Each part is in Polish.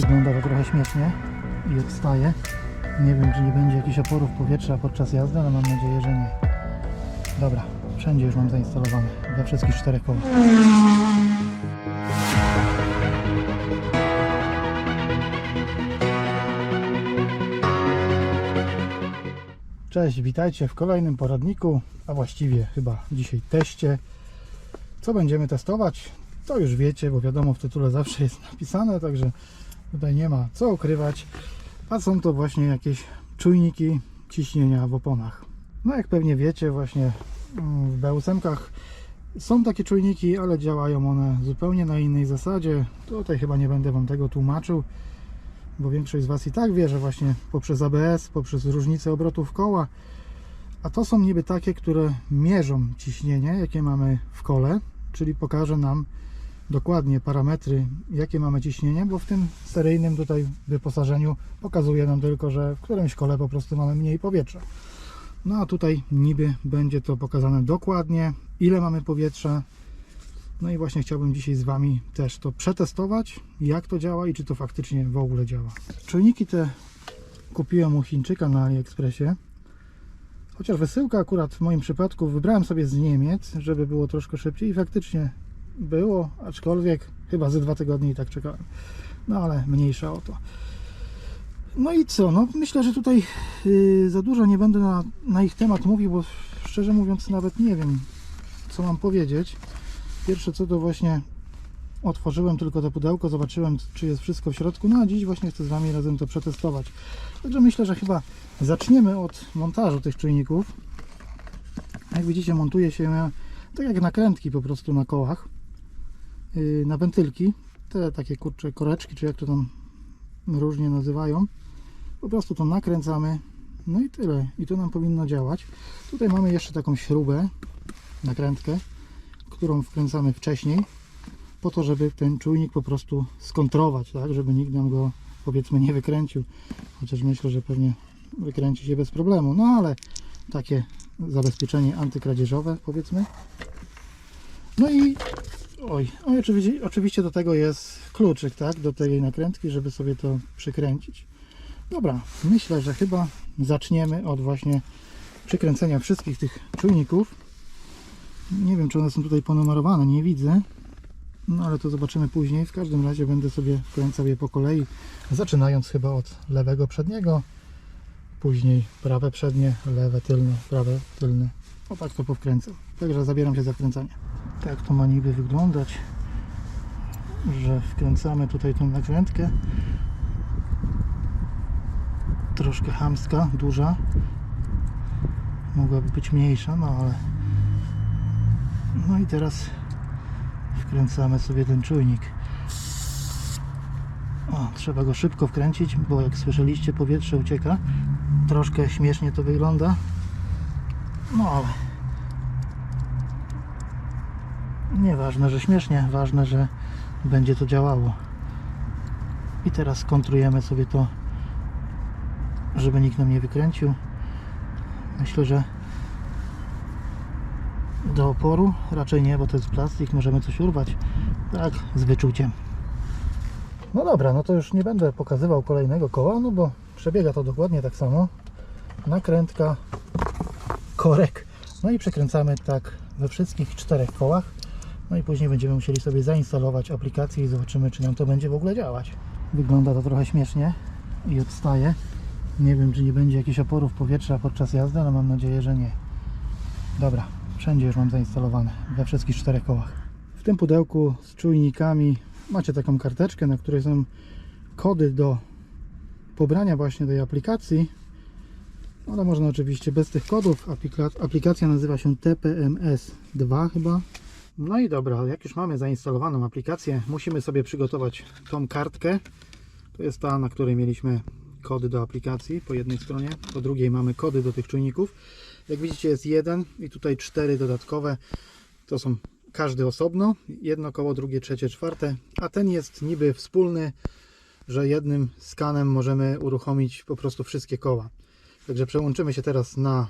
Wygląda to trochę śmiesznie i odstaje. Nie wiem, czy nie będzie jakichś oporów powietrza podczas jazdy, ale mam nadzieję, że nie. Dobra, wszędzie już mam zainstalowane, we wszystkich czterech kołach. Cześć, witajcie w kolejnym poradniku, a właściwie chyba dzisiaj teście. Co będziemy testować? To już wiecie, bo wiadomo w tytule zawsze jest napisane, także tutaj nie ma co ukrywać. A są to właśnie jakieś czujniki ciśnienia w oponach. No jak pewnie wiecie, właśnie mm, w B8 są takie czujniki, ale działają one zupełnie na innej zasadzie. Tutaj chyba nie będę Wam tego tłumaczył, bo większość z Was i tak wie, że właśnie poprzez ABS, poprzez różnicę obrotów koła, a to są niby takie, które mierzą ciśnienie, jakie mamy w kole, czyli pokaże nam dokładnie parametry, jakie mamy ciśnienie, bo w tym seryjnym tutaj wyposażeniu pokazuje nam tylko, że w którymś kole po prostu mamy mniej powietrza. No a tutaj niby będzie to pokazane dokładnie, ile mamy powietrza. No i właśnie chciałbym dzisiaj z Wami też to przetestować, jak to działa i czy to faktycznie w ogóle działa. Czujniki te kupiłem u Chińczyka na AliExpressie. Chociaż wysyłka akurat w moim przypadku wybrałem sobie z Niemiec, żeby było troszkę szybciej i faktycznie było, aczkolwiek chyba ze dwa tygodnie i tak czekałem. No ale mniejsza o to. No i co? No myślę, że tutaj yy, za dużo nie będę na, na ich temat mówił, bo szczerze mówiąc nawet nie wiem, co mam powiedzieć. Pierwsze co to właśnie otworzyłem tylko to pudełko, zobaczyłem czy jest wszystko w środku, no a dziś właśnie chcę z Wami razem to przetestować. Także myślę, że chyba zaczniemy od montażu tych czujników. Jak widzicie montuje się tak jak nakrętki po prostu na kołach, na wentylki, te takie kurcze koreczki, czy jak to tam różnie nazywają. Po prostu to nakręcamy, no i tyle. I to nam powinno działać. Tutaj mamy jeszcze taką śrubę, nakrętkę, którą wkręcamy wcześniej, po to, żeby ten czujnik po prostu skontrować, tak, żeby nikt nam go powiedzmy nie wykręcił, chociaż myślę, że pewnie wykręci się bez problemu, no ale takie zabezpieczenie antykradzieżowe powiedzmy. No i oj, oczywiście, oczywiście do tego jest kluczyk, tak, do tej nakrętki, żeby sobie to przykręcić. Dobra, myślę, że chyba zaczniemy od właśnie przykręcenia wszystkich tych czujników. Nie wiem, czy one są tutaj ponumerowane, nie widzę. No ale to zobaczymy później. W każdym razie będę sobie wkręcał je po kolei, zaczynając chyba od lewego przedniego, później prawe przednie, lewe tylne, prawe tylne. O tak to powkręcam. Także zabieram się za wkręcanie. Tak to ma niby wyglądać, że wkręcamy tutaj tą nakrętkę. Troszkę chamska, duża. Mogłaby być mniejsza, no ale no i teraz wkręcamy sobie ten czujnik. O, trzeba go szybko wkręcić, bo jak słyszeliście powietrze ucieka. Troszkę śmiesznie to wygląda. No ale nieważne, że śmiesznie, ważne, że będzie to działało. I teraz kontrujemy sobie to, żeby nikt nam nie wykręcił. Myślę, że do oporu? Raczej nie, bo to jest plastik, możemy coś urwać. Tak, z wyczuciem. No dobra, no to już nie będę pokazywał kolejnego koła, no bo przebiega to dokładnie tak samo. Nakrętka, korek, no i przekręcamy tak we wszystkich czterech kołach. No i później będziemy musieli sobie zainstalować aplikację i zobaczymy, czy nam to będzie w ogóle działać. Wygląda to trochę śmiesznie i odstaje. Nie wiem, czy nie będzie jakichś oporów powietrza podczas jazdy, ale mam nadzieję, że nie. Dobra, wszędzie już mam zainstalowane, we wszystkich czterech kołach. W tym pudełku z czujnikami macie taką karteczkę, na której są kody do pobrania właśnie tej aplikacji. Ale można oczywiście bez tych kodów. Aplika- aplikacja nazywa się TPMS2 chyba. No i dobra, jak już mamy zainstalowaną aplikację, musimy sobie przygotować tą kartkę. To jest ta, na której mieliśmy kody do aplikacji po jednej stronie, po drugiej mamy kody do tych czujników. Jak widzicie jest jeden i tutaj cztery dodatkowe. To są każdy osobno, jedno koło, drugie, trzecie, czwarte, a ten jest niby wspólny, że jednym skanem możemy uruchomić po prostu wszystkie koła. Także przełączymy się teraz na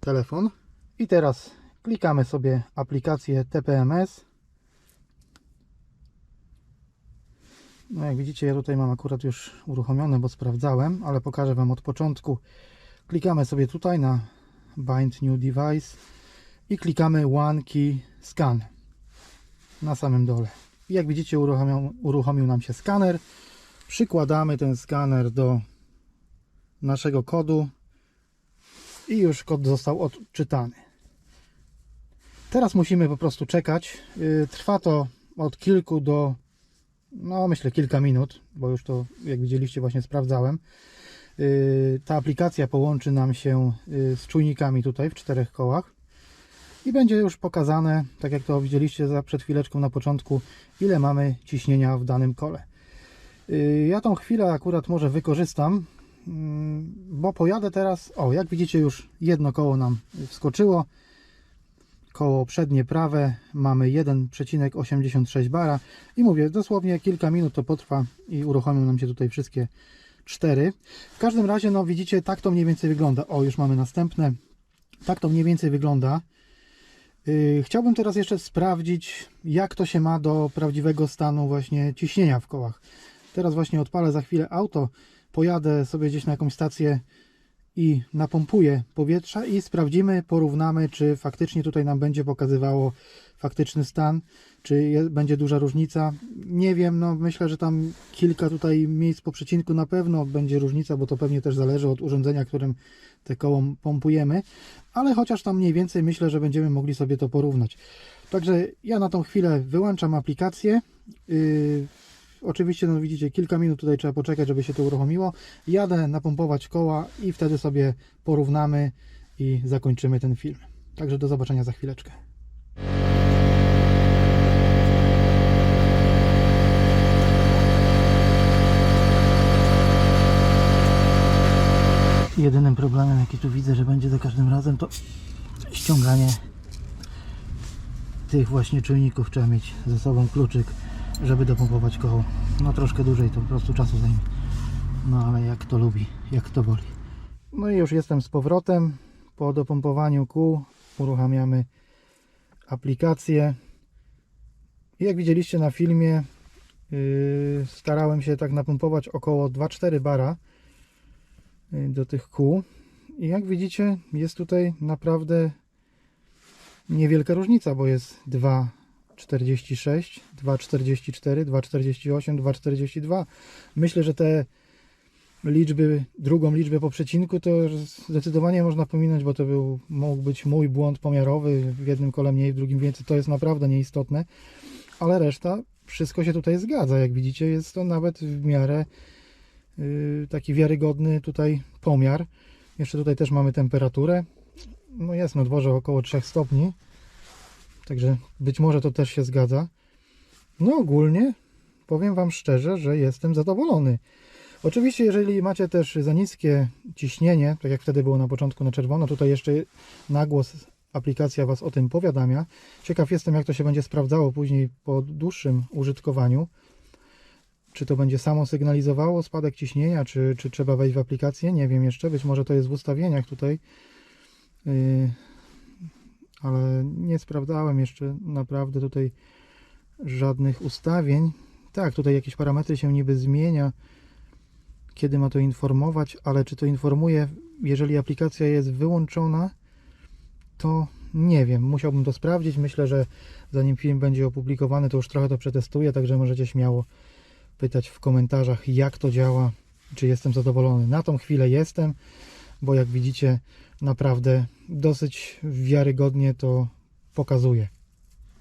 telefon i teraz klikamy sobie aplikację TPMS. No jak widzicie, ja tutaj mam akurat już uruchomione, bo sprawdzałem, ale pokażę Wam od początku. Klikamy sobie tutaj na Bind New Device i klikamy One Key Scan na samym dole. I jak widzicie, uruchomił, uruchomił nam się skaner. Przykładamy ten skaner do naszego kodu i już kod został odczytany. Teraz musimy po prostu czekać. Yy, Trwa to od kilku do, no myślę, kilka minut, bo już to, jak widzieliście, właśnie sprawdzałem. Yy, Ta aplikacja połączy nam się yy, z czujnikami tutaj w czterech kołach i będzie już pokazane, tak jak to widzieliście za przed chwileczką na początku, ile mamy ciśnienia w danym kole. Ja tą chwilę akurat może wykorzystam, mm, bo pojadę teraz, o jak widzicie już jedno koło nam wskoczyło, koło przednie prawe mamy 1,86 bara i mówię, dosłownie kilka minut to potrwa i uruchomią nam się tutaj wszystkie cztery. W każdym razie, no widzicie, tak to mniej więcej wygląda. O, już mamy następne. Tak to mniej więcej wygląda. Yy, Chciałbym teraz jeszcze sprawdzić, jak to się ma do prawdziwego stanu właśnie ciśnienia w kołach. Teraz właśnie odpalę za chwilę auto, pojadę sobie gdzieś na jakąś stację i napompuję powietrza i sprawdzimy, porównamy, czy faktycznie tutaj nam będzie pokazywało faktyczny stan, czy będzie duża różnica. Nie wiem, no myślę, że tam kilka tutaj miejsc po przecinku na pewno będzie różnica, bo to pewnie też zależy od urządzenia, którym te koło pompujemy, ale chociaż tam mniej więcej myślę, że będziemy mogli sobie to porównać. Także ja na tą chwilę wyłączam aplikację. Yy, Oczywiście, no widzicie, kilka minut tutaj trzeba poczekać, żeby się to uruchomiło. Jadę napompować koła i wtedy sobie porównamy i zakończymy ten film. Także do zobaczenia za chwileczkę. Jedynym problemem, jaki tu widzę, że będzie za każdym razem, to ściąganie tych właśnie czujników. Trzeba mieć ze sobą kluczyk, żeby dopompować koło. No troszkę dłużej to po prostu czasu zajmie. No ale jak to lubi, jak to woli. No i już jestem z powrotem. Po dopompowaniu kół uruchamiamy aplikację. Jak widzieliście na filmie, yy, starałem się tak napompować około 2-4 bara yy, do tych kół. I jak widzicie, jest tutaj naprawdę niewielka różnica, bo jest 2,46, 2,44, 2,48, 2,42. Myślę, że te liczby, drugą liczbę po przecinku to zdecydowanie można pominąć, bo to był, mógł być mój błąd pomiarowy, w jednym kole mniej, w drugim więcej, to jest naprawdę nieistotne, ale reszta, wszystko się tutaj zgadza, jak widzicie jest to nawet w miarę yy, taki wiarygodny tutaj pomiar. Jeszcze tutaj też mamy temperaturę, no jest na dworze około 3 stopni, także być może to też się zgadza. No ogólnie powiem Wam szczerze, że jestem zadowolony. Oczywiście, jeżeli macie też za niskie ciśnienie, tak jak wtedy było na początku na czerwono, tutaj jeszcze na głos aplikacja Was o tym powiadamia. Ciekaw jestem, jak to się będzie sprawdzało później po dłuższym użytkowaniu. Czy to będzie samo sygnalizowało spadek ciśnienia, czy, czy trzeba wejść w aplikację? Nie wiem jeszcze. Być może to jest w ustawieniach tutaj. Yy, ale nie sprawdzałem jeszcze naprawdę tutaj żadnych ustawień. Tak, tutaj jakieś parametry się niby zmienia, kiedy ma to informować, ale czy to informuje, jeżeli aplikacja jest wyłączona, to nie wiem. Musiałbym to sprawdzić. Myślę, że zanim film będzie opublikowany, to już trochę to przetestuję, także możecie śmiało pytać w komentarzach, jak to działa, czy jestem zadowolony. Na tą chwilę jestem, bo jak widzicie, naprawdę dosyć wiarygodnie to pokazuje.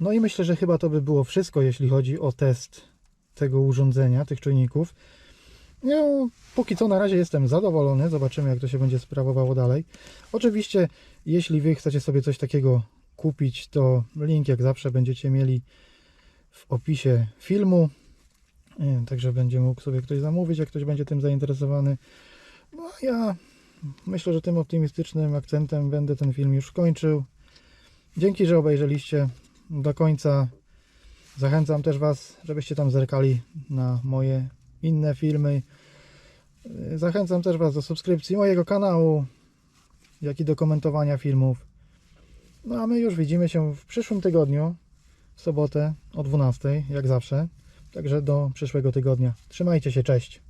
No i myślę, że chyba to by było wszystko, jeśli chodzi o test tego urządzenia, tych czujników. No, póki co na razie jestem zadowolony. Zobaczymy, jak to się będzie sprawowało dalej. Oczywiście, jeśli Wy chcecie sobie coś takiego kupić, to link jak zawsze będziecie mieli w opisie filmu. Także będzie mógł sobie ktoś zamówić, jak ktoś będzie tym zainteresowany. No ja myślę, że tym optymistycznym akcentem będę ten film już kończył. Dzięki, że obejrzeliście do końca. Zachęcam też Was, żebyście tam zerkali na moje inne filmy. Zachęcam też Was do subskrypcji mojego kanału, jak i do komentowania filmów. No a my już widzimy się w przyszłym tygodniu, w sobotę o 12, jak zawsze. Także do przyszłego tygodnia. Trzymajcie się, cześć.